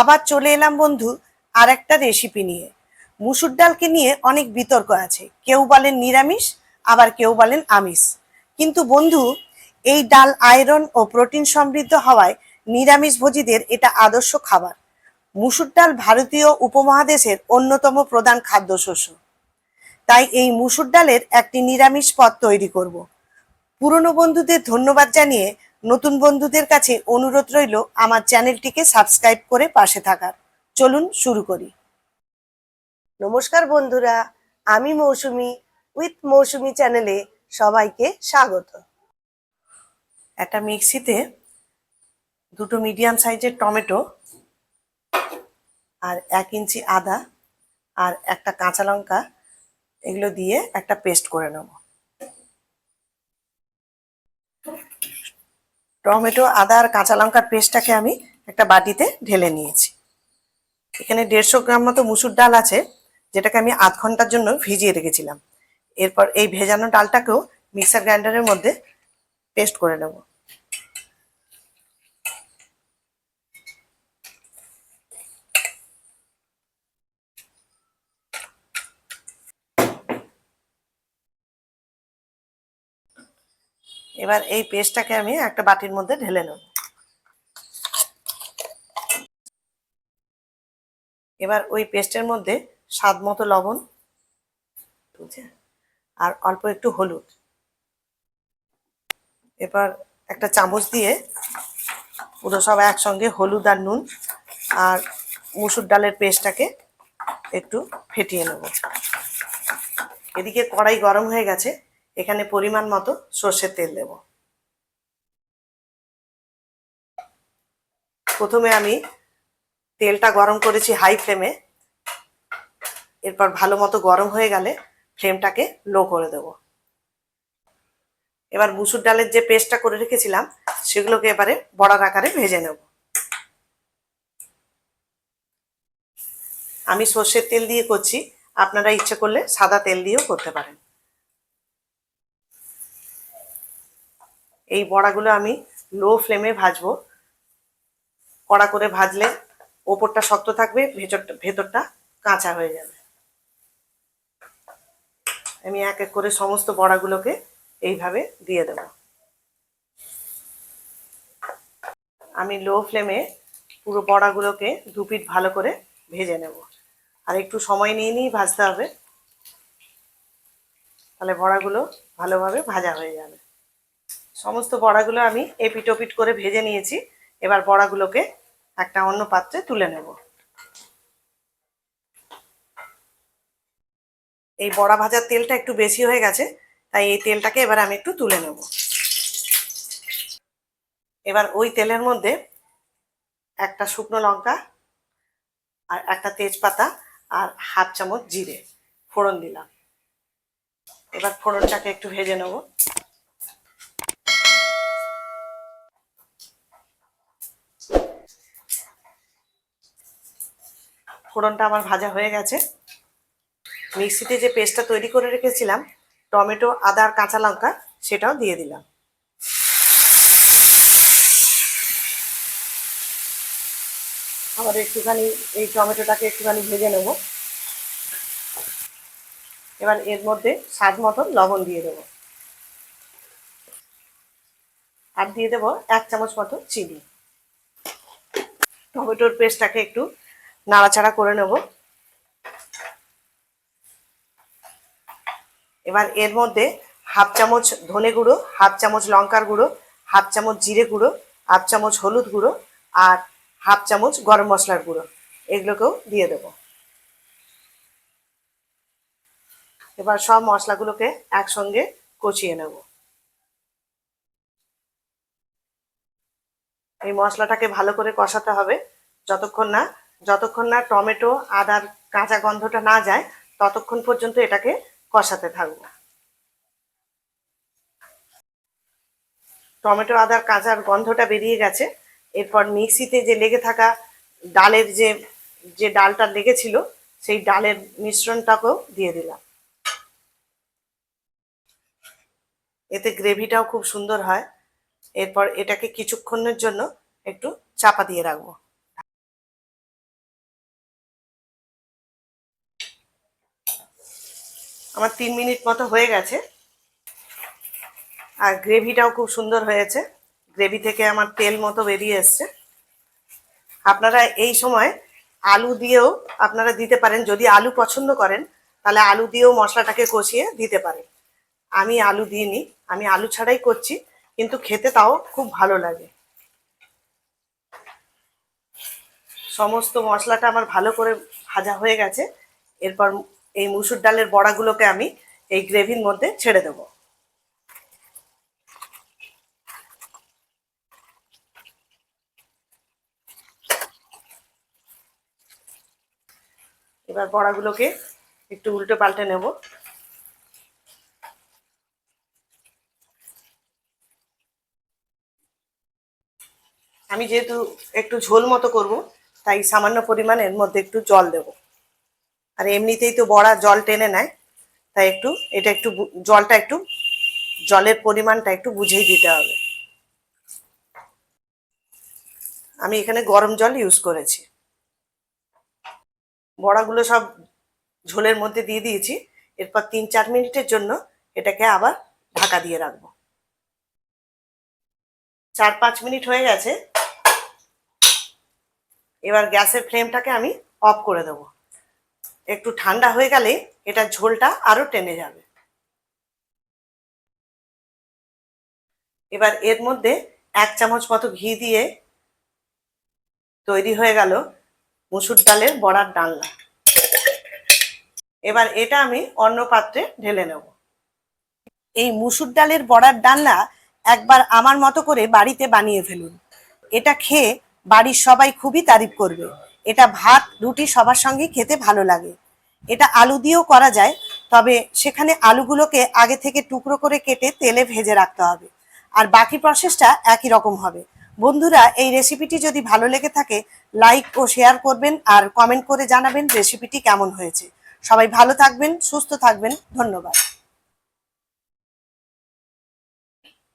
আবার চলে এলাম বন্ধু আর একটা রেসিপি নিয়ে। মুসুর ডালকে নিয়ে অনেক বিতর্ক আছে। কেউ বলেন নিরামিষ, আবার কেউ বলেন আমিষ। কিন্তু বন্ধু, এই ডাল আয়রন ও প্রোটিন সমৃদ্ধ হওয়ায় নিরামিষ ভোজীদের এটা আদর্শ খাবার। মুসুর ডাল ভারতীয় উপমহাদেশের অন্যতম প্রধান খাদ্যশস্য। তাই এই মুসুর ডালের একটি নিরামিষ পদ তৈরি করব। পুরনো বন্ধুদের ধন্যবাদ জানিয়ে নতুন বন্ধুদের কাছে অনুরোধ রইল আমার চ্যানেলটিকে সাবস্ক্রাইব করে পাশে থাকার। চলুন শুরু করি। নমস্কার বন্ধুরা, আমি মৌসুমি, উইথ মৌসুমি চ্যানেলে সবাইকে স্বাগত। একটা মিক্সিতে দুটো মিডিয়াম সাইজের টমেটো আর এক ইঞ্চি আদা আর একটা কাঁচা লঙ্কা, এগুলো দিয়ে একটা পেস্ট করে নেব। টমেটো, আদা আর কাঁচা লঙ্কার পেস্টটাকে আমি একটা বাটিতে ঢেলে নিয়েছি। এখানে দেড়শো গ্রাম মতো মুসুর ডাল আছে, যেটাকে আমি আধ ঘণ্টার জন্য ভিজিয়ে রেখেছিলাম। এরপর এই ভেজানো ডালটাকেও মিক্সার গ্রাইন্ডারের মধ্যে পেস্ট করে নেব। এবার এই পেস্টটাকে আমি একটা বাটির মধ্যে ঢেলে নেব। এবার ওই পেস্টের মধ্যে স্বাদ মতো লবণ আর অল্প একটু হলুদ। এবার একটা চামচ দিয়ে পুরো সব একসঙ্গে হলুদ আর নুন আর মুসুর ডালের পেস্টটাকে একটু ফেটিয়ে নেব। এদিকে কড়াই গরম হয়ে গেছে এখানে পরিমাণ মতো সর্ষের তেল দেব। প্রথমে আমি তেলটা গরম করেছি হাই ফ্লেমে। এরপর ভালো মতো গরম হয়ে গেলে ফ্লেমটাকে লো করে দেব। এবার মুসুর ডালের যে পেস্টটা করে রেখেছিলাম, সেগুলোকে এবারে বড়ার আকারে ভেজে নেব। আমি সর্ষের তেল দিয়ে করছি। আপনারা ইচ্ছে করলে সাদা তেল দিয়েও করতে পারেন। এই বড়াগুলো আমি লো ফ্লেমে ভাজবো। কড়া করে ভাজলে ওপরটা শক্ত থাকবে, ভেতরটা ভেতরটা কাঁচা হয়ে যাবে। আমি এক এক করে সমস্ত বড়াগুলোকে এইভাবে দিয়ে দেব। আমি লো ফ্লেমে পুরো বড়াগুলোকে দু পিঠ ভালো করে ভেজে নেব। আর একটু সময় নিয়ে নিয়েই ভাজতে হবে। তাহলে বড়াগুলো ভালোভাবে ভাজা হয়ে যাবে। সমস্ত বড়াগুলো আমি এপিট ওপিট করে ভেজে নিয়েছি। এবার বড়াগুলোকে একটা অন্য পাত্রে তুলে নেব। এই বড়া ভাজার তেলটা একটু বেশি হয়ে গেছে, তাই এই তেলটাকে এবার আমি একটু তুলে নেব। এবার ওই তেলের মধ্যে একটা শুকনো লঙ্কা আর একটা তেজপাতা আর হাফ চামচ জিরে ফোড়ন দিলাম। এবার ফোড়নটাকে একটু ভেজে নেব। ফোড়নটা আমার ভাজা হয়ে গেছে। মিক্সিতে যে পেস্টটা তৈরি করে রেখেছিলাম, টমেটো, আদা আর কাঁচা লঙ্কা, সেটাও দিয়ে দিলাম। আবার একটুখানি এই টমেটোটাকে একটুখানি ভেজে নেব। এবার এর মধ্যে স্বাদ মতো লবণ দিয়ে দেবো। আর দিয়ে দেবো এক চামচ মতো চিনি। টমেটোর পেস্টটাকে একটু নাড়াচাড়া করে নেব। এবার এর মধ্যে হাফ চামচ ধনে গুঁড়ো, হাফ চামচ লঙ্কার গুঁড়ো, হাফ চামচ জিরে গুঁড়ো, হাফ চামচ হলুদ গুঁড়ো আর হাফ চামচ গরম মশলার গুঁড়ো। এগুলোকেও দিয়ে দেব। এবার সব মশলাগুলোকে একসঙ্গে কষিয়ে নেব। এই মশলাটাকে ভালো করে কষাতে হবে। যতক্ষণ না যতক্ষণ না টমেটো, আদার কাঁচা গন্ধটা না যায়, ততক্ষণ পর্যন্ত এটাকে কষাতে থাকব। টমেটো, আদার কাঁচার গন্ধটা বেরিয়ে গেছে। এরপর মিক্সিতে যে লেগে থাকা ডালের যে যে ডালটা লেগেছিল, সেই ডালের মিশ্রণটাকেও দিয়ে দিলাম। এতে গ্রেভিটাও খুব সুন্দর হয়। এরপর এটাকে কিছুক্ষণের জন্য একটু চাপা দিয়ে রাখব। আমার তিন মিনিট মতো হয়ে গেছে। আর গ্রেভিটাও খুব সুন্দর হয়েছে। গ্রেভি থেকে আমার তেল মতো বেরিয়ে এসছে। আপনারা এই সময় আলু দিয়েও আপনারা দিতে পারেন। যদি আলু পছন্দ করেন, তাহলে আলু দিয়েও মশলাটাকে কষিয়ে দিতে পারেন। আমি আলু দিইনি। আমি আলু ছাড়াই করছি, কিন্তু খেতে তাও খুব ভালো লাগে। সমস্ত মশলাটা আমার ভালো করে ভাজা হয়ে গেছে। এরপর এই মুসুর ডালের বড়াগুলোকে আমি এই গ্রেভির মধ্যে ছেড়ে দেবো। এবার বড়াগুলোকে একটু উল্টে পাল্টে নেব। আমি যেহেতু একটু ঝোল মতো করব, তাই সামান্য পরিমাণ এর মধ্যে একটু জল দেব। আর এমনিতেই তো বড়া জল টেনে নেয়, তাই একটু, এটা একটু জলটা একটু, জলের পরিমাণটা একটু বুঝেই দিতে হবে। আমি এখানে গরম জল ইউজ করেছি। বড়াগুলো সব ঝোলের মধ্যে দিয়ে দিয়েছি, এরপর তিন চার মিনিটের জন্য এটাকে আবার ঢাকা দিয়ে রাখব। চার পাঁচ মিনিট হয়ে গেছে, এবার গ্যাসের ফ্লেমটাকে আমি অফ করে দেবো। একটু ঠান্ডা হয়ে গেলে এটা ঝোলটা আরও টেনে যাবে। এবার এর মধ্যে এক চামচ মতো ঘি দিয়ে তৈরি হয়ে গেল মুসুর ডালের বড়ার ডালনা। এবার এটা আমি অন্য পাত্রে ঢেলে নেব। এই মুসুর ডালের বড়ার ডালনা একবার আমার মতো করে বাড়িতে বানিয়ে ফেলুন। এটা খেয়ে বাড়ির সবাই খুবই তারিফ করবে। এটা ভাত, রুটি সবার সঙ্গে খেতে ভালো লাগে। এটা আলু দিয়েও করা যায়, তবে সেখানে আলুগুলোকে আগে থেকে টুকরো করে কেটে তেলে ভেজে রাখতে হবে। আর বাকি প্রসেসটা একই রকম হবে। বন্ধুরা, এই রেসিপিটি যদি ভালো লেগে থাকে লাইক ও শেয়ার করবেন আর কমেন্ট করে জানাবেন রেসিপিটি কেমন হয়েছে। সবাই ভালো থাকবেন, সুস্থ থাকবেন, ধন্যবাদ।